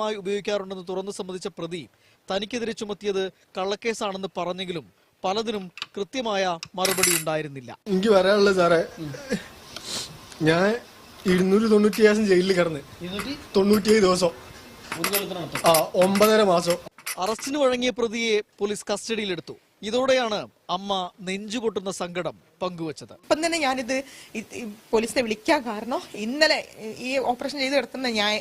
മായി ഉപയോഗിക്കാറുണ്ടെന്ന് തുറന്നു സമ്മതിച്ച പ്രതി തനിക്കെതിരെ ചുമത്തിയത് കള്ളക്കേസാണെന്ന് പറഞ്ഞെങ്കിലും പലതിനും കൃത്യമായ മറുപടി ഉണ്ടായിരുന്നില്ല. എനിക്ക് പറയാനുള്ള സാറേ ഞാൻ ഇരുന്നൂറ്റി തൊണ്ണൂറ്റി ദിവസം ജയിലിൽ കിടന്ന്. തൊണ്ണൂറ്റിയേഴ് ദിവസം. ഒമ്പതര മാസം. അറസ്റ്റിന് വഴങ്ങിയ പ്രതിയെ പോലീസ് കസ്റ്റഡിയിലെടുത്തു. ഇതോടെയാണ് അമ്മ നെഞ്ചുപൊട്ടുന്ന സങ്കടം പങ്കുവച്ചത്. ഇപ്പം തന്നെ ഞാനിത് പോലീസിനെ വിളിക്കാൻ കാരണം ഇന്നലെ ഈ ഓപ്പറേഷൻ ചെയ്ത് കിടത്തുന്ന ഞാൻ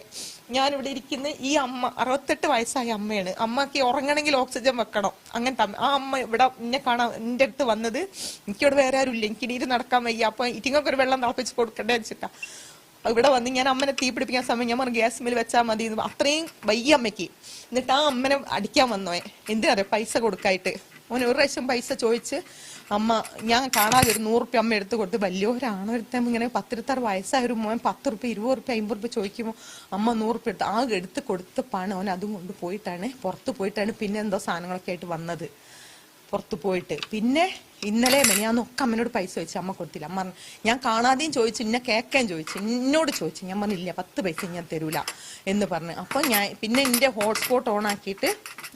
ഞാനിവിടെ ഇരിക്കുന്ന ഈ അമ്മ അറുപത്തെട്ട് വയസ്സായ അമ്മയാണ്. അമ്മയ്ക്ക് ഉറങ്ങണമെങ്കിൽ ഓക്സിജൻ വെക്കണം. അങ്ങനത്തെ. ആ അമ്മ ഇവിടെ എന്നെ കാണാൻ എന്റെ അടുത്ത് വന്നത് എനിക്കിവിടെ വേറെ ആരും ഇല്ല എനിക്ക് നീര് നടക്കാൻ വയ്യ. അപ്പൊ ഇറ്റിങ്ങൊക്കെ ഒരു വെള്ളം തിളപ്പിച്ച് കൊടുക്കണ്ടേ വെച്ചിട്ടാ. ഇവിടെ വന്ന് ഞാൻ അമ്മനെ തീ പിടിപ്പിക്കാൻ സമയം ഞാൻ പറഞ്ഞു ഗ്യാസ് മേൽ വെച്ചാൽ മതി. അത്രയും വയ്യ അമ്മയ്ക്ക്. എന്നിട്ട് ആ അമ്മനെ അടിക്കാൻ വന്നോയെ എന്തിനാ പൈസ കൊടുക്കായിട്ട്. ഓൻ ഒരു പ്രാവശ്യം പൈസ ചോദിച്ച് അമ്മ ഞാൻ കാണാതെ ഒരു നൂറുപ്യ അമ്മ എടുത്ത് കൊടുത്ത് വലിയൊരാണ് ഒരുത്തം ഇങ്ങനെ പത്തിരുത്താറ് വയസ്സായ ഒരു മോൻ പത്ത് റുപ്യ ഇരുപത് റുപ്യ അമ്പത് റുപ്യ ചോദിക്കുമ്പോൾ അമ്മ നൂറുപ്യ എടുത്ത് ആകെ എടുത്ത് കൊടുത്തപ്പാണ് പണം അവൻ അതും കൊണ്ട് പോയിട്ടാണ് പുറത്ത് പോയിട്ടാണ് പിന്നെ എന്തോ സാധനങ്ങളൊക്കെ ആയിട്ട് വന്നത്. പുറത്ത് പോയിട്ട്. പിന്നെ ഇന്നലെ ഞാൻ ഒക്കെ അമ്മനോട് പൈസ ചോദിച്ചു അമ്മ കൊടുത്തില്ല. അമ്മ ഞാൻ കാണാതെയും ചോദിച്ചു ഇന്നെ കേൾക്കാൻ ചോദിച്ചു എന്നോട് ചോദിച്ചു. ഞാൻ പറഞ്ഞില്ല പത്ത് പൈസ ഞാൻ തരൂല. എന്ന് പറഞ്ഞു. അപ്പോൾ ഞാൻ പിന്നെ എന്റെ ഹോട്ട്സ്പോട്ട് ഓൺ ആക്കിയിട്ട്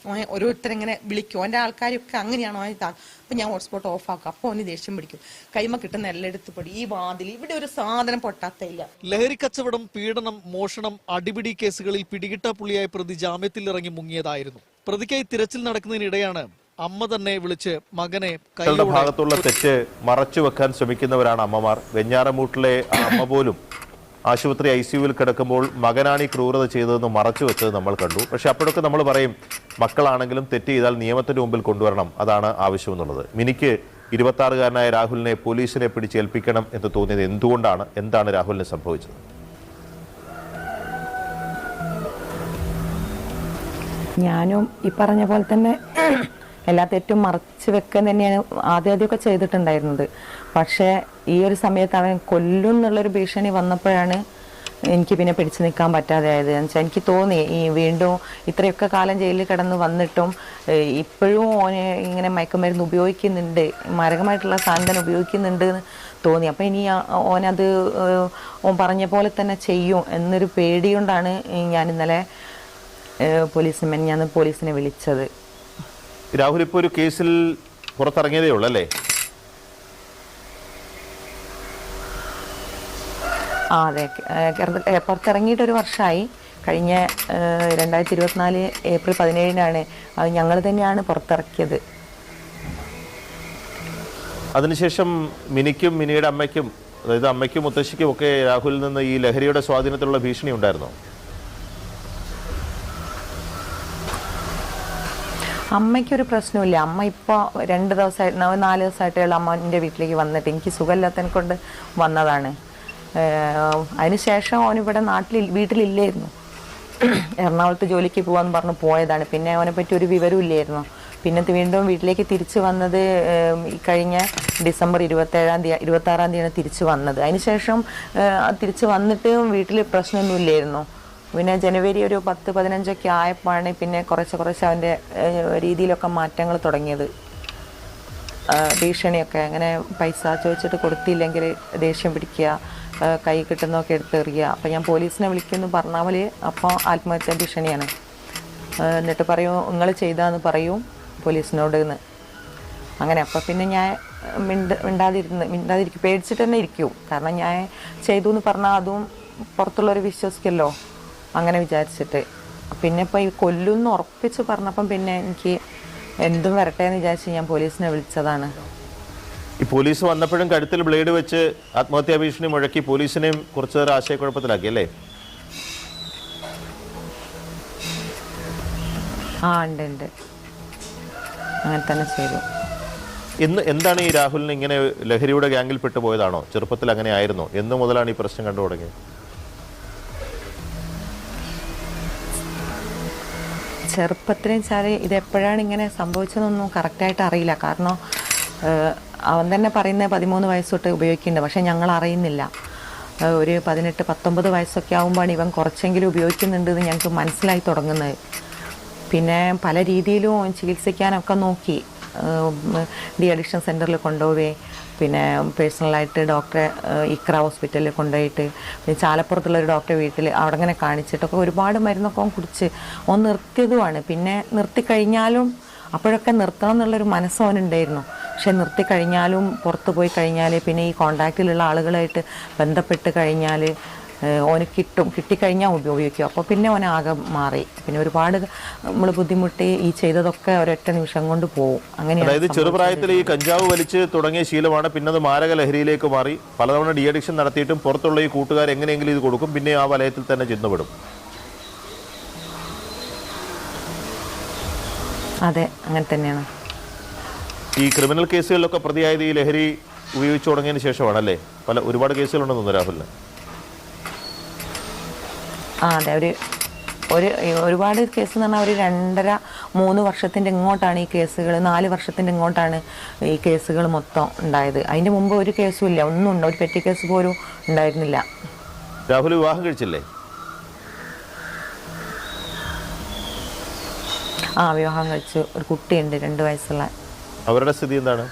ഓൻ ഓരോരുത്തരിങ്ങനെ വിളിക്കും. എന്റെ ആൾക്കാരൊക്കെ അങ്ങനെയാണോ അപ്പം ഞാൻ ഹോട്ട്സ്പോട്ട് ഓഫ് ആക്കും. അപ്പോൾ ഓന് ദേഷ്യം പിടിക്കും. കൈമ കിട്ടുന്ന എല്ലായിടത്ത് പൊടി. ഈ വാതിൽ ഇവിടെ ഒരു സാധനം പൊട്ടാത്തയില്ല. ലഹരി കച്ചവടം പീഡനം മോഷണം അടിപിടി കേസുകളിൽ പിടികിട്ട പുള്ളിയായ പ്രതി ജാമ്യത്തിൽ ഇറങ്ങി മുങ്ങിയതായിരുന്നു. പ്രതിക്കായി തിരച്ചിൽ നടക്കുന്നതിനിടെയാണ് അമ്മ തന്നെ വിളിച്ച് മകനെ കൈകളുടെ ഭാഗത്തുള്ള തെറ്റ് മറച്ചു വെക്കാൻ ശ്രമിക്കുന്നവരാണ് അമ്മമാർ. വെഞ്ഞാറമൂട്ടിലെ അമ്മ പോലും ആശുപത്രി ഐ സിയുവിൽ കിടക്കുമ്പോൾ മകനാണ് ഈ ക്രൂരത ചെയ്തതെന്ന് മറച്ചു വെച്ചത് നമ്മൾ കണ്ടു. പക്ഷെ അപ്പോഴൊക്കെ നമ്മൾ പറയും മക്കളാണെങ്കിലും തെറ്റ് ചെയ്താൽ നിയമത്തിന്റെ മുമ്പിൽ കൊണ്ടുവരണം അതാണ് ആവശ്യമെന്നുള്ളത് മിനിക്ക് ഇരുപത്തി ആറുകാരനായ രാഹുലിനെ പോലീസിനെ പിടിച്ചേൽപ്പിക്കണം എന്ന് തോന്നിയത് എന്തുകൊണ്ടാണ്? എന്താണ് രാഹുലിന് സംഭവിച്ചത്? ഞാനും ഈ പറഞ്ഞ പോലെ തന്നെ എല്ലാ തെറ്റും മറച്ചു വെക്കാൻ തന്നെയാണ് ആദ്യം ആദ്യമൊക്കെ ചെയ്തിട്ടുണ്ടായിരുന്നത്. പക്ഷേ ഈ ഒരു സമയത്ത് അവൻ കൊല്ലും എന്നുള്ളൊരു ഭീഷണി വന്നപ്പോഴാണ് എനിക്ക് പിന്നെ പിടിച്ചു നിൽക്കാൻ പറ്റാതെ ആയത്. എന്ന് വെച്ചാൽ എനിക്ക് തോന്നി ഈ വീണ്ടും ഇത്രയൊക്കെ കാലം ജയിലിൽ കിടന്ന് വന്നിട്ടും ഇപ്പോഴും ഓനെ ഇങ്ങനെ മയക്കുമരുന്ന് ഉപയോഗിക്കുന്നുണ്ട് മാരകമായിട്ടുള്ള സാധനം തന്നെ ഉപയോഗിക്കുന്നുണ്ട് എന്ന് തോന്നി. അപ്പോൾ ഇനി ഓനത് ഓൻ പറഞ്ഞ പോലെ തന്നെ ചെയ്യും എന്നൊരു പേടി കൊണ്ടാണ് ഞാൻ ഇന്നലെ പോലീസിനെ ഞാൻ പോലീസിനെ വിളിച്ചത്. രാഹുൽ ഇപ്പോൾ ഒരു കേസിൽ പുറത്തിറങ്ങിയതേ ഉള്ളൂ അല്ലേ? ആ അതെ. പുറത്തിറങ്ങിയിട്ട് ഒരു വർഷമായി കഴിഞ്ഞ രണ്ടായിരത്തി ഇരുപത്തിനാല് ഏപ്രിൽ പതിനേഴിനാണ് അത് ഞങ്ങൾ തന്നെയാണ് പുറത്തിറക്കിയത്. അതിനുശേഷം മിനിക്കും മിനിയുടെ അമ്മയ്ക്കും അതായത് അമ്മയ്ക്കും മുത്തശ്ശിക്കും ഒക്കെ രാഹുലിൽ നിന്ന് ഈ ലഹരിയുടെ സ്വാധീനത്തിലുള്ള ഭീഷണി ഉണ്ടായിരുന്നോ? അമ്മയ്ക്കൊരു പ്രശ്നമില്ല അമ്മ ഇപ്പോൾ രണ്ട് ദിവസമായിട്ട് നാല് ദിവസമായിട്ട് അമ്മന്റെ അമ്മ എന്റെ വീട്ടിലേക്ക് വന്നിട്ട്. എനിക്ക് സുഖമില്ലാത്തതിനെ കൊണ്ട് വന്നതാണ്. അതിനുശേഷം അവനിവിടെ നാട്ടിൽ വീട്ടിലില്ലായിരുന്നു. എറണാകുളത്ത് ജോലിക്ക് പോകാന്ന് പറഞ്ഞ് പോയതാണ്. പിന്നെ അവനെ പറ്റി ഒരു വിവരവും ഇല്ലായിരുന്നു പിന്നെ വീണ്ടും വീട്ടിലേക്ക് തിരിച്ചു വന്നത് കഴിഞ്ഞ ഡിസംബർ ഇരുപത്തേഴാം തീയതി ഇരുപത്തി ആറാം തീയതിയാണ് തിരിച്ചു വന്നത്. അതിനുശേഷം തിരിച്ചു വന്നിട്ട് വീട്ടിൽ പ്രശ്നമൊന്നും ഇല്ലായിരുന്നു പിന്നെ ജനുവരി ഒരു പത്ത് പതിനഞ്ചൊക്കെ ആയപ്പോഴാണ് പിന്നെ കുറച്ച് കുറച്ച് അവന്റെ രീതിയിലൊക്കെ മാറ്റങ്ങൾ തുടങ്ങിയത്. ഭീഷണിയൊക്കെ. അങ്ങനെ പൈസ ചോദിച്ചിട്ട് കൊടുത്തില്ലെങ്കിൽ ദേഷ്യം പിടിക്കുക. കൈ കിട്ടുന്നതൊക്കെ എടുത്തെറിയുക അപ്പോൾ ഞാൻ പോലീസിനെ വിളിക്കുന്നു പറഞ്ഞാൽ അപ്പോൾ ആത്മഹത്യാ ഭീഷണിയാണ്. എന്നിട്ട് പറയും നിങ്ങൾ ചെയ്താന്ന് പറയും പോലീസിനോട് എന്ന്. അങ്ങനെ അപ്പോൾ പിന്നെ ഞാൻ മിണ്ട മിണ്ടാതിരുന്ന് മിണ്ടാതിരിക്കും. പേടിച്ചിട്ട് തന്നെ ഇരിക്കും. കാരണം ഞാൻ ചെയ്തു എന്ന് പറഞ്ഞാൽ അതും പുറത്തുള്ളവർ വിശ്വസിക്കല്ലോ. അങ്ങനെ വിചാരിച്ചിട്ട്. പിന്നെ ഇപ്പോൾ ഈ കൊല്ലുമെന്ന് ഉറപ്പിച്ച് പറഞ്ഞപ്പം പിന്നെ എനിക്ക് എന്തും വരട്ടെ എന്ന് വിചാരിച്ച് ഞാൻ പോലീസിനെ വിളിച്ചതാണ്. ഈ പോലീസ് വന്നപ്പോഴും കഴുത്തിൽ ബ്ലേഡ് വെച്ച് ആത്മഹത്യാ ഭീഷണി മുഴക്കി പോലീസിനെയും കുറച്ചു നേരം ആശയക്കുഴപ്പത്തിലാക്കി അല്ലേ? ആ ഉണ്ട് ഉണ്ട്. അങ്ങനെ തന്നെ ചെയ്തു. എന്ന് എന്താണ് ഈ രാഹുലിന് ഇങ്ങനെ ലഹരിയുടെ ഗ്യാങ്ങിൽ പെട്ടു പോയതാണോ? ചെറുപ്പത്തിൽ അങ്ങനെ ആയിരുന്നു? എന്ന് മുതലാണ് ഈ പ്രശ്നം കണ്ടു തുടങ്ങിയത്. ചെറുപ്പത്തിൽ വെച്ചാൽ ഇത് എപ്പോഴാണ് ഇങ്ങനെ സംഭവിച്ചതെന്നൊന്നും കറക്റ്റായിട്ട് അറിയില്ല. കാരണം അവൻ തന്നെ പറയുന്ന പതിമൂന്ന് വയസ്സ് തൊട്ട് ഉപയോഗിക്കുന്നുണ്ട്. പക്ഷേ ഞങ്ങൾ അറിയുന്നില്ല. ഒരു പതിനെട്ട് പത്തൊമ്പത് വയസ്സൊക്കെ ആകുമ്പോഴാണ് ഇവൻ കുറച്ചെങ്കിലും ഉപയോഗിക്കുന്നുണ്ട് എന്ന് ഞങ്ങൾക്ക് മനസ്സിലായി തുടങ്ങുന്നത്. പിന്നെ പല രീതിയിലും ചികിത്സിക്കാനൊക്കെ നോക്കി. ഡി അഡിക്ഷൻ സെന്ററിൽ കൊണ്ടുപോവേ പിന്നെ പേഴ്സണലായിട്ട് ഡോക്ടറെ ഇക്ര ഹോസ്പിറ്റലിൽ കൊണ്ടുപോയിട്ട് പിന്നെ ചാലപ്പുറത്തുള്ള ഒരു ഡോക്ടറെ വീട്ടിൽ അവിടെ അങ്ങനെ കാണിച്ചിട്ടൊക്കെ ഒരുപാട് മരുന്നൊക്കെ അവൻ കുടിച്ച് നിർത്തിയതുമാണ്. പിന്നെ നിർത്തിക്കഴിഞ്ഞാലും അപ്പോഴൊക്കെ നിർത്തണം എന്നുള്ളൊരു മനസ്സ് അവനുണ്ടായിരുന്നു. പക്ഷെ നിർത്തി കഴിഞ്ഞാലും പുറത്ത് പോയി കഴിഞ്ഞാൽ പിന്നെ ഈ കോണ്ടാക്റ്റിലുള്ള ആളുകളായിട്ട് ബന്ധപ്പെട്ട് കഴിഞ്ഞാൽ ഓന് കിട്ടും. കിട്ടിക്കഴിഞ്ഞാൽ ഉപയോഗിക്കും. അപ്പോൾ പിന്നെ ഓൻ ആകെ മാറി. പിന്നെ ഒരുപാട് നമ്മൾ ബുദ്ധിമുട്ടി ഈ ചെയ്തതൊക്കെ ഒരൊറ്റ നിമിഷം കൊണ്ട് പോവും. അങ്ങനെ അതായത് ചെറുപ്രായത്തിൽ ഈ കഞ്ചാവ് വലിച്ച് തുടങ്ങിയ ശീലമാണ്. പിന്നെ അത് മാരക ലഹരിയിലേക്ക് മാറി. പലതവണ ഡി അഡിക്ഷൻ നടത്തിയിട്ടും പുറത്തുള്ള ഈ കൂട്ടുകാർ എങ്ങനെയെങ്കിലും ഇത് കൊടുക്കും. പിന്നെ ആ വലയത്തിൽ തന്നെ ചെന്നുപെടും. അതെ അങ്ങനെ തന്നെയാണ്. ഈ ക്രിമിനൽ കേസുകളിലൊക്കെ പ്രതിയായത് ഈ ലഹരി ഉപയോഗിച്ചു തുടങ്ങിയതിന് ശേഷമാണല്ലേ? പല ഒരുപാട് കേസുകളുണ്ടെന്ന് തോന്നുന്നു രാഹുലിന്. ആ അതെ. ഒരു ഒരു ഒരുപാട് കേസ് എന്ന് പറഞ്ഞാൽ ഒരു രണ്ടര മൂന്ന് വർഷത്തിന്റെ ഇങ്ങോട്ടാണ് ഈ കേസുകൾ നാല് വർഷത്തിന്റെ ഇങ്ങോട്ടാണ് ഈ കേസുകൾ മൊത്തം ഉണ്ടായത്. അതിന്റെ മുമ്പ് ഒരു കേസും ഇല്ല. ഒന്നും ഉണ്ട്. ഒരു പെറ്റി കേസ് പോലും ഉണ്ടായിരുന്നില്ല. രാഹുൽ വിവാഹം കഴിച്ചില്ലേ? ആ വിവാഹം കഴിച്ചു. ഒരു കുട്ടിയുണ്ട്. രണ്ട് വയസ്സുള്ള അവരുടെ സ്ഥിതി എന്താണ്?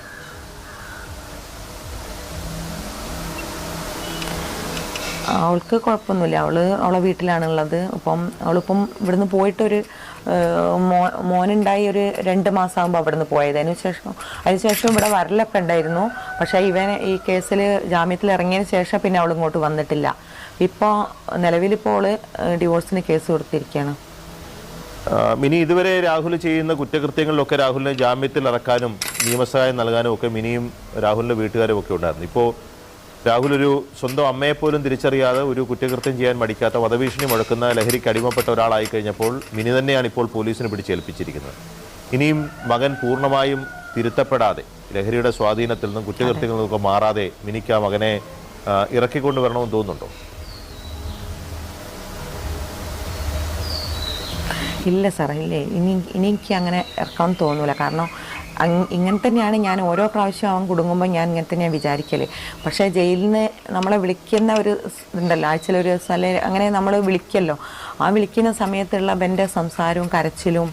അവൾക്ക് കുഴപ്പമൊന്നുമില്ല. അവൾ അവളെ വീട്ടിലാണുള്ളത്. അപ്പം അവളിപ്പം ഇവിടുന്ന് പോയിട്ടൊരു മോ മോനുണ്ടായി ഒരു രണ്ട് മാസമാകുമ്പോൾ അവിടുന്ന് പോയത്. അതിനുശേഷം അതിനുശേഷം ഇവിടെ വരലൊക്കെ ഉണ്ടായിരുന്നു. പക്ഷേ ഇവൻ ഈ കേസിൽ ജാമ്യത്തിൽ ഇറങ്ങിയതിന് ശേഷം പിന്നെ അവൾ ഇങ്ങോട്ട് വന്നിട്ടില്ല. ഇപ്പോൾ നിലവിലിപ്പോൾ അവൾ ഡിവോഴ്സിന് കേസ് കൊടുത്തിരിക്കുകയാണ്. മിനി ഇതുവരെ രാഹുൽ ചെയ്യുന്ന കുറ്റകൃത്യങ്ങളിലൊക്കെ രാഹുലിനെ ജാമ്യത്തിൽ ഇറക്കാനും നിയമസഹായം നൽകാനും ഒക്കെ മിനിയും രാഹുലിന്റെ വീട്ടുകാരും ഒക്കെ ഉണ്ടായിരുന്നു. ഇപ്പോൾ രാഹുൽ ഒരു സ്വന്തം അമ്മയെ പോലും തിരിച്ചറിയാതെ ഒരു കുറ്റകൃത്യം ചെയ്യാൻ മടിക്കാത്ത വധഭീഷണി മുഴക്കുന്ന ലഹരിക്ക് അടിമപ്പെട്ട ഒരാളായി കഴിഞ്ഞപ്പോൾ മിനി തന്നെയാണ് ഇപ്പോൾ പോലീസിന് പിടിച്ചേൽപ്പിച്ചിരിക്കുന്നത്. ഇനിയും മകൻ പൂർണമായും തിരുത്തപ്പെടാതെ ലഹരിയുടെ സ്വാധീനത്തിൽ നിന്നും കുറ്റകൃത്യങ്ങളിൽ നിന്നൊക്കെ മാറാതെ മിനിക്ക് ആ മകനെ ഇറക്കിക്കൊണ്ടുവരണമെന്ന് ഇറക്കിക്കൊണ്ട് വരണമെന്ന് തോന്നുന്നുണ്ടോ? ഇല്ല സാറേ ഇല്ലേ. ഇനി ഇനി എനിക്ക് അങ്ങനെ ഇറക്കാൻ തോന്നൂല. കാരണം ഇങ്ങനെ തന്നെയാണ് ഞാൻ ഓരോ പ്രാവശ്യം അവൻ കുടുങ്ങുമ്പോൾ ഞാൻ ഇങ്ങനെ തന്നെയാണ് വിചാരിക്കൽ പക്ഷേ ജയിലിൽ നിന്ന് നമ്മളെ വിളിക്കുന്ന ഒരു ഇതുണ്ടല്ലോ ആഴ്ചയിൽ ഒരു ദിവസം അല്ലെങ്കിൽ അങ്ങനെ നമ്മൾ വിളിക്കല്ലോ. ആ വിളിക്കുന്ന സമയത്തുള്ള അവന്റെ സംസാരവും കരച്ചിലും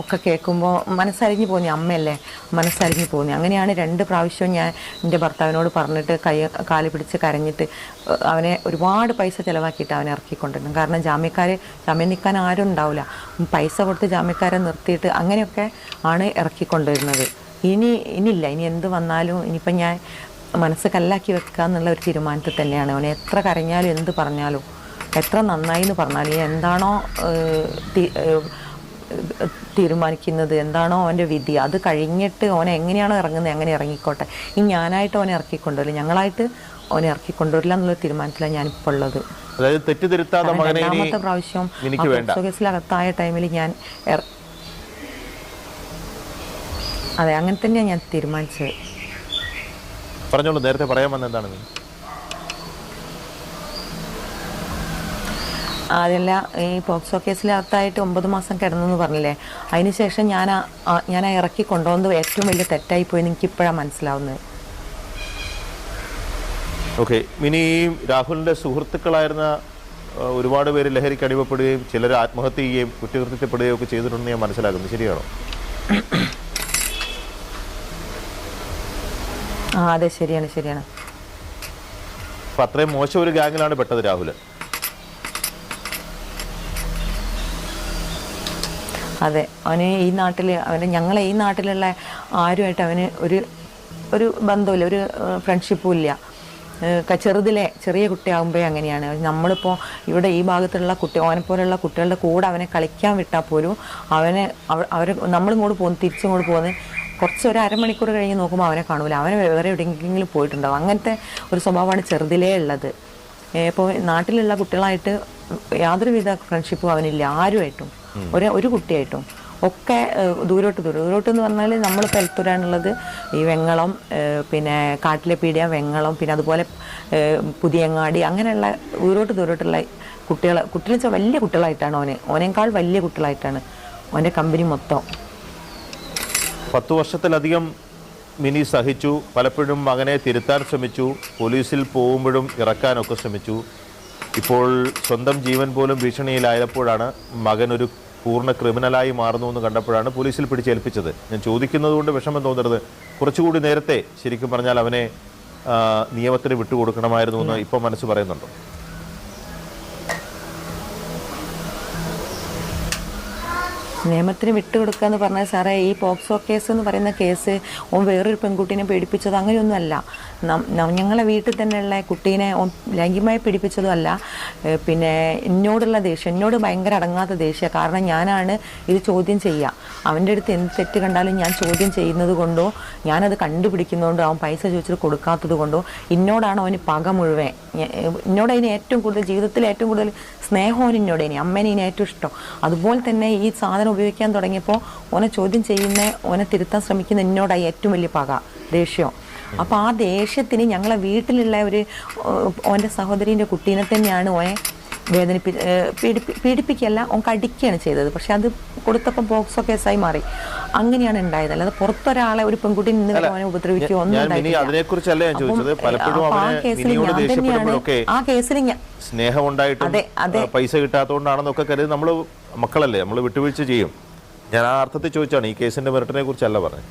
ഒക്കെ കേൾക്കുമ്പോൾ മനസ്സരിഞ്ഞു പോന്നി അമ്മയല്ലേ? മനസ്സരിഞ്ഞു പോന്നി അങ്ങനെയാണ് രണ്ട് പ്രാവശ്യവും ഞാൻ എന്റെ ഭർത്താവിനോട് പറഞ്ഞിട്ട് കൈ കാൽ പിടിച്ച് കരഞ്ഞിട്ട് അവനെ ഒരുപാട് പൈസ ചിലവാക്കിയിട്ട് അവനെ ഇറക്കിക്കൊണ്ടിരുന്നു. കാരണം ജാമ്യക്കാർ ജാമ്യം നിൽക്കാൻ ആരും ഉണ്ടാവില്ല. പൈസ കൊടുത്ത് ജാമ്യക്കാരെ നിർത്തിയിട്ട് അങ്ങനെയൊക്കെ ആണ് ഇറക്കിക്കൊണ്ടിരുന്നത്. ഇനി ഇനിയില്ല. ഇനി എന്ത് വന്നാലും ഇനിയിപ്പം ഞാൻ മനസ്സ് കല്ലാക്കി വെക്കുക എന്നുള്ള ഒരു തീരുമാനത്തിൽ തന്നെയാണ്. അവനെ എത്ര കരഞ്ഞാലും എന്ത് പറഞ്ഞാലും എത്ര നന്നായി എന്ന് പറഞ്ഞാൽ എന്താണോ തീരുമാനിക്കുന്നത് എന്താണോ അവന്റെ വിധി അത് കഴിഞ്ഞിട്ട് ഓനെ എങ്ങനെയാണോ ഇറങ്ങുന്നത് അങ്ങനെ ഇറങ്ങിക്കോട്ടെ. ഈ ഞാനായിട്ട് അവനെ ഇറക്കിക്കൊണ്ടുവരില്ല ഞങ്ങളായിട്ട് അവനെ ഇറക്കിക്കൊണ്ടുവരില്ല എന്നുള്ള തീരുമാനത്തിലാണ് ഞാനിപ്പോൾ ഉള്ളത്. അതായത് തെറ്റിദ്ധരുത്താതെ രണ്ടാമത്തെ പ്രാവശ്യം കേസിലകത്തായ ടൈമിൽ ഞാൻ അതെ അങ്ങനെ തന്നെയാണ് ഞാൻ തീരുമാനിച്ചത്. പറഞ്ഞോളൂ നേരത്തെ പറയാൻ വന്ന എന്താണ് അതല്ല ഈ പോക്സോ കേസിലകത്തായിട്ട് ഒമ്പത് മാസം കിടന്നെന്ന് പറഞ്ഞില്ലേ? അതിനുശേഷം ഞാൻ ഞാൻ ഇറക്കി കൊണ്ടുവന്നത് ഏറ്റവും വലിയ തെറ്റായി പോയി എനിക്ക് ഇപ്പോഴാണ് മനസ്സിലാവുന്നത്. ഓക്കെ മിനി ഈ രാഹുലിന്റെ സുഹൃത്തുക്കളായിരുന്ന ഒരുപാട് പേര് ലഹരിക്ക് അടിമപ്പെടുകയും ചിലർ ആത്മഹത്യ ചെയ്യുകയും കുറ്റകൃത്യപ്പെടുകയും ഒക്കെ ചെയ്തിട്ടുണ്ടെന്ന് ഞാൻ മനസ്സിലാക്കുന്നു. ശരിയാണോ? ആ അതെ ശരിയാണ് ശരിയാണ്. അപ്പൊ അത്രയും മോശം ഒരു ഗാങ്ങിലാണ് പെട്ടത് രാഹുൽ അതെ. അവന് ഈ നാട്ടിൽ അവന് ഞങ്ങളെ ഈ നാട്ടിലുള്ള ആരുമായിട്ട് അവന് ഒരു ഒരു ബന്ധമില്ല ഒരു ഫ്രണ്ട്ഷിപ്പും ഇല്ല ചെറുതിലെ ചെറിയ കുട്ടിയാകുമ്പോഴേ അങ്ങനെയാണ്. നമ്മളിപ്പോൾ ഇവിടെ ഈ ഭാഗത്തുള്ള കുട്ടി അവനെ പോലുള്ള കുട്ടികളുടെ കൂടെ അവനെ കളിക്കാൻ വിട്ടാൽ പോലും അവനെ അവർ നമ്മളിങ്ങോട്ട് പോകുന്നു തിരിച്ചിങ്ങോട്ട് പോകുന്നത് കുറച്ച് ഒരു അരമണിക്കൂർ കഴിഞ്ഞ് നോക്കുമ്പോൾ അവനെ കാണൂല. അവനെ വേറെ എവിടെയെങ്കിലും പോയിട്ടുണ്ടാവും. അങ്ങനത്തെ ഒരു സ്വഭാവമാണ് ചെറുതിലേ ഉള്ളത്. ഇപ്പോൾ നാട്ടിലുള്ള കുട്ടികളായിട്ട് യാതൊരുവിധ ഫ്രണ്ട്ഷിപ്പും അവനില്ല ആരുമായിട്ടും. ഒരു ഒരു കുട്ടിയായിട്ടും. ഒക്കെ ദൂരോട്ട് ദൂരം ദൂരോട്ട്. എന്ന് പറഞ്ഞാൽ നമ്മളിപ്പോൾ എലത്തൂരാണുള്ളത് ഈ വെങ്ങളം പിന്നെ കാട്ടിലെ പീടിയ വെങ്ങളം പിന്നെ അതുപോലെ പുതിയങ്ങാടി അങ്ങനെയുള്ള ദൂരോട്ട് ദൂരോട്ടുള്ള കുട്ടികൾ കുട്ടികൾ വെച്ചാൽ വലിയ കുട്ടികളായിട്ടാണ് ഓനെ. ഓനേക്കാൾ വലിയ കുട്ടികളായിട്ടാണ് ഓന്റെ കമ്പനി മൊത്തം. പത്തു വർഷത്തിലധികം മിനി സഹിച്ചു. പലപ്പോഴും മകനെ തിരുത്താൻ ശ്രമിച്ചു. പോലീസിൽ പോകുമ്പോഴും ഇറക്കാനൊക്കെ ശ്രമിച്ചു. ഇപ്പോൾ സ്വന്തം ജീവൻ പോലും ഭീഷണിയിലായപ്പോഴാണ് മകൻ ഒരു പൂർണ ക്രിമിനലായി മാറുന്നു എന്ന് കണ്ടപ്പോഴാണ് പോലീസിൽ പിടിച്ചേൽപ്പിച്ചത്. ഞാൻ ചോദിക്കുന്നത് കൊണ്ട് വിഷമം തോന്നരുത്. കുറച്ചുകൂടി നേരത്തെ ശരിക്കും പറഞ്ഞാൽ അവനെ നിയമത്തിന് വിട്ടുകൊടുക്കണമായിരുന്നു എന്ന് ഇപ്പം മനസ്സ് പറയുന്നുണ്ടോ. നിയമത്തിന് വിട്ടുകൊടുക്കുക എന്ന് പറഞ്ഞാൽ സാറേ ഈ പോക്സോ കേസ് എന്ന് പറയുന്ന കേസ് ഓൻ വേറൊരു പെൺകുട്ടീനെ പീഡിപ്പിച്ചത് അങ്ങനെയൊന്നുമല്ല. ഞങ്ങളെ വീട്ടിൽ തന്നെയുള്ള കുട്ടീനെ ഓൻ ലൈംഗികമായി പീഡിപ്പിച്ചതും അല്ല. പിന്നെ എന്നോടുള്ള ദേഷ്യം എന്നോട് ഭയങ്കര അടങ്ങാത്ത ദേഷ്യം. കാരണം ഞാനാണ് ഇത് ചോദ്യം ചെയ്യുക. അവന്റെ അടുത്ത് എന്ത് തെറ്റ് കണ്ടാലും ഞാൻ ചോദ്യം ചെയ്യുന്നത് കൊണ്ടോ ഞാനത് കണ്ടുപിടിക്കുന്നതുകൊണ്ടോ അവൻ പൈസ ചോദിച്ചിട്ട് കൊടുക്കാത്തത് കൊണ്ടോ എന്നോടാണ് അവന് പക മുഴുവൻ. എന്നോട് അതിന് ഏറ്റവും കൂടുതൽ ജീവിതത്തിൽ ഏറ്റവും കൂടുതൽ സ്നേഹം അവൻ എന്നോട് ഇനി അമ്മേനെ ഏറ്റവും ഇഷ്ടം. അതുപോലെ തന്നെ ഈ സാധനം ഉപയോഗിക്കാൻ തുടങ്ങിയപ്പോൾ ഓനെ ചോദ്യം ചെയ്യുന്ന ഓനെ തിരുത്താൻ ശ്രമിക്കുന്ന എന്നോടായി ഏറ്റവും വലിയ പക ദേഷ്യം. അപ്പോൾ ആ ദേഷ്യത്തിന് ഞങ്ങളെ വീട്ടിലുള്ള ഒരു ഓന്റെ സഹോദരീന്റെ കുട്ടീനെ തന്നെയാണ് ഓനെ വേദനിപ്പി പീഡിപ്പി പീഡിപ്പിക്കല്ല ഓൻ കടിക്കുകയാണ് ചെയ്തത്. പക്ഷെ അത് കൊടുത്തപ്പോൾ ബോക്സോ കേസായി മാറി. അങ്ങനെയാണ് ഉണ്ടായത് അല്ലാതെ പുറത്തൊരാളെ ഒരു പെൺകുട്ടി നിന്ന് അവനെ ഉപദ്രവിക്കുകയോ ഒന്നും ഉണ്ടായിട്ടില്ല. ആ കേസിൽ സ്നേഹം ഉണ്ടായിട്ടും അതെ, അതെ. പൈസ കിട്ടാത്തതുകൊണ്ടാണെന്നൊക്കെ കരുതി നമ്മൾ മക്കളല്ലേ നമ്മൾ വിട്ടുവീഴ്ച ചെയ്യും. ഞാൻ ആ അർത്ഥത്തിൽ ചോദിച്ചാണ് ഈ കേസിന്റെ മെറിറ്റിനെ കുറിച്ചല്ല പറഞ്ഞത്.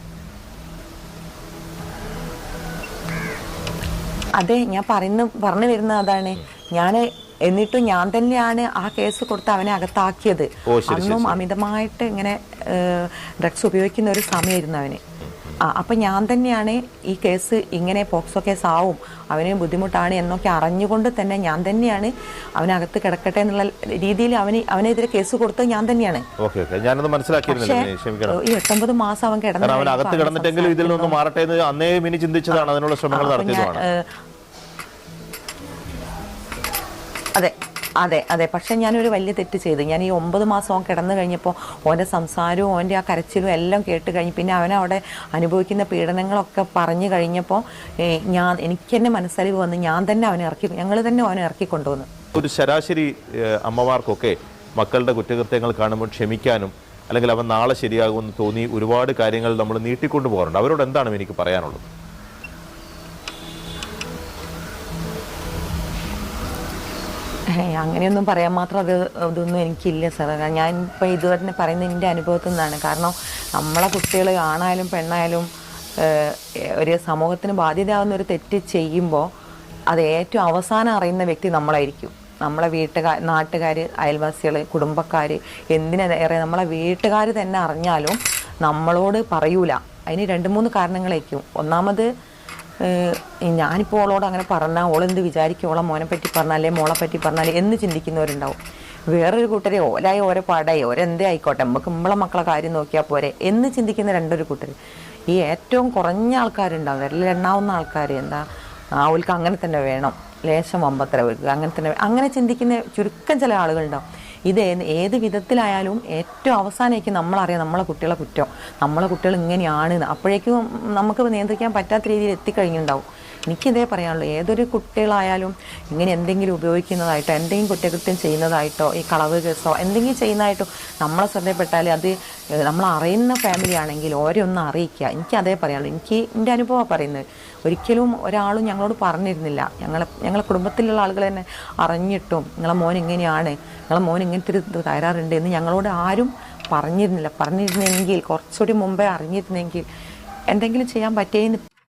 അതെ ഞാൻ പറയുന്ന പറഞ്ഞു വരുന്ന അതാണ്. ഞാൻ എന്നിട്ടും ഞാൻ തന്നെയാണ് ആ കേസ് കൊടുത്ത് അവനെ അകത്താക്കിയത്. അന്നും അമിതമായിട്ട് ഇങ്ങനെ ഡ്രഗ്സ് ഉപയോഗിക്കുന്ന ഒരു സമയമായിരുന്നു അവന്. അപ്പം ഞാൻ തന്നെയാണ് ഈ കേസ് ഇങ്ങനെ പോക്സോ കേസ് ആവും അവന് ബുദ്ധിമുട്ടാണ് എന്നൊക്കെ അറിഞ്ഞുകൊണ്ട് തന്നെ ഞാൻ തന്നെയാണ് അവനകത്ത് കിടക്കട്ടെ എന്നുള്ള രീതിയിൽ അവന് അവനെതിരെ കേസ് കൊടുത്തത് ഞാൻ തന്നെയാണ്. ഈ എട്ടൊമ്പത് മാസം അവൻ കിടന്നിട്ടെങ്കിലും ഇതിൽ നിന്ന് മാറട്ടെ എന്ന് അന്നേ മിനി ചിന്തിച്ചതാണ് അതിനുള്ള ശ്രമങ്ങൾ ഏഹ്, അതെ. അതെ അതെ. പക്ഷെ ഞാനൊരു വലിയ തെറ്റ് ചെയ്തു. ഞാൻ ഈ ഒമ്പത് മാസം അവൻ കിടന്നു കഴിഞ്ഞപ്പോൾ ഓന്റെ സംസാരവും ഓന്റെ ആ കരച്ചിലും എല്ലാം കേട്ട് കഴിഞ്ഞ് പിന്നെ അവനവിടെ അനുഭവിക്കുന്ന പീഡനങ്ങളൊക്കെ പറഞ്ഞു കഴിഞ്ഞപ്പോൾ ഞാൻ എനിക്ക് തന്നെ മനസ്സലിവ് വന്ന് ഞാൻ തന്നെ അവനെ ഇറക്കി ഞങ്ങൾ തന്നെ അവനെ ഇറക്കി കൊണ്ടുവന്നു. ഒരു ശരാശരി അമ്മമാർക്കൊക്കെ മക്കളുടെ കുറ്റകൃത്യങ്ങൾ കാണുമ്പോൾ ക്ഷമിക്കാനും അല്ലെങ്കിൽ അവൻ നാളെ ശരിയാകുമെന്ന് തോന്നി ഒരുപാട് കാര്യങ്ങൾ നമ്മൾ നീട്ടിക്കൊണ്ടു പോകാറുണ്ട് അവരോട് എന്താണ് എനിക്ക് പറയാനുള്ളത്? അങ്ങനെയൊന്നും പറയാൻ മാത്രം അത് ഇതൊന്നും എനിക്കില്ല സാർ ഞാൻ ഇപ്പോൾ ഇതുവരെ പറയുന്നത് എന്റെ അനുഭവത്തിൽ നിന്നാണ്. കാരണം നമ്മളെ കുട്ടികൾ ആണായാലും പെണ്ണായാലും ഒരു സമൂഹത്തിന് ബാധ്യതയാവുന്ന ഒരു തെറ്റ് ചെയ്യുമ്പോൾ അത് ഏറ്റവും അവസാനം അറിയുന്ന വ്യക്തി നമ്മളായിരിക്കും. നമ്മളെ വീട്ടുകാർ നാട്ടുകാർ അയൽവാസികൾ കുടുംബക്കാർ എന്തിനേറെ നമ്മളെ വീട്ടുകാർ തന്നെ അറിഞ്ഞാലും നമ്മളോട് പറയൂല. അതിന് രണ്ട് മൂന്ന് കാരണങ്ങളായിരിക്കും. ഒന്നാമത് ഞാനിപ്പോൾ ഓളോട് അങ്ങനെ പറഞ്ഞാൽ ഓളെന്ത് വിചാരിക്കും? ഓളെ മോനെ പറ്റി പറഞ്ഞാലേ മോളെ പറ്റി പറഞ്ഞാലേ എന്ന് ചിന്തിക്കുന്നവരുണ്ടാവും. വേറൊരു കൂട്ടരെ ഓലായി ഓരോ പാടായി ഓരെന്തേ ആയിക്കോട്ടെ നമുക്ക് നമ്മളെ മക്കളെ കാര്യം നോക്കിയാൽ പോരെ എന്ന് ചിന്തിക്കുന്ന രണ്ടൊരു കൂട്ടർ ഈ ഏറ്റവും കുറഞ്ഞ ആൾക്കാരുണ്ടാവും വിരലിൽ എണ്ണാവുന്ന ആൾക്കാർ എന്താ? ഓൽക്ക് അങ്ങനെ തന്നെ വേണം ലേശം അമ്പത്തര വെക്കുക അങ്ങനെ തന്നെ അങ്ങനെ ചിന്തിക്കുന്ന ചുരുക്കം ചില ആളുകളുണ്ടാവും. ഇത് ഏത് വിധത്തിലായാലും ഏറ്റവും അവസാനമായിരിക്കും നമ്മളറിയാം നമ്മളെ കുട്ടികളെ കുറ്റം. നമ്മളെ കുട്ടികൾ ഇങ്ങനെയാണ് അപ്പോഴേക്കും നമുക്ക് നിയന്ത്രിക്കാൻ പറ്റാത്ത രീതിയിൽ എത്തിക്കഴിഞ്ഞിട്ടുണ്ടാവും. എനിക്കിതേ പറയാനുള്ളൂ. ഏതൊരു കുട്ടികളായാലും ഇങ്ങനെ എന്തെങ്കിലും ഉപയോഗിക്കുന്നതായിട്ടോ എന്തെങ്കിലും കുറ്റകൃത്യം ചെയ്യുന്നതായിട്ടോ ഈ കളവ് കേസോ എന്തെങ്കിലും ചെയ്യുന്നതായിട്ടോ നമ്മളെ ശ്രദ്ധപ്പെട്ടാൽ അത് നമ്മൾ അറിയുന്ന ഫാമിലി ആണെങ്കിൽ ഓരോന്നും അറിയിക്കുക. എനിക്ക് അതേ പറയാനുള്ളൂ. എനിക്ക് എന്റെ അനുഭവമാണ് പറയുന്നത്. ഒരിക്കലും ഒരാളും ഞങ്ങളോട് പറഞ്ഞിരുന്നില്ല. ഞങ്ങളെ ഞങ്ങളെ കുടുംബത്തിലുള്ള ആളുകൾ തന്നെ അറിഞ്ഞിട്ടും നിങ്ങളെ മോൻ ഇങ്ങനെയാണ് നിങ്ങളെ മോൻ ഇങ്ങനത്തെ ഒരു തകരാറുണ്ട് എന്ന് ഞങ്ങളോട് ആരും പറഞ്ഞിരുന്നില്ല. പറഞ്ഞിരുന്നെങ്കിൽ കുറച്ചുകൂടി മുമ്പേ അറിഞ്ഞിരുന്നെങ്കിൽ എന്തെങ്കിലും ചെയ്യാൻ പറ്റിയെന്ന്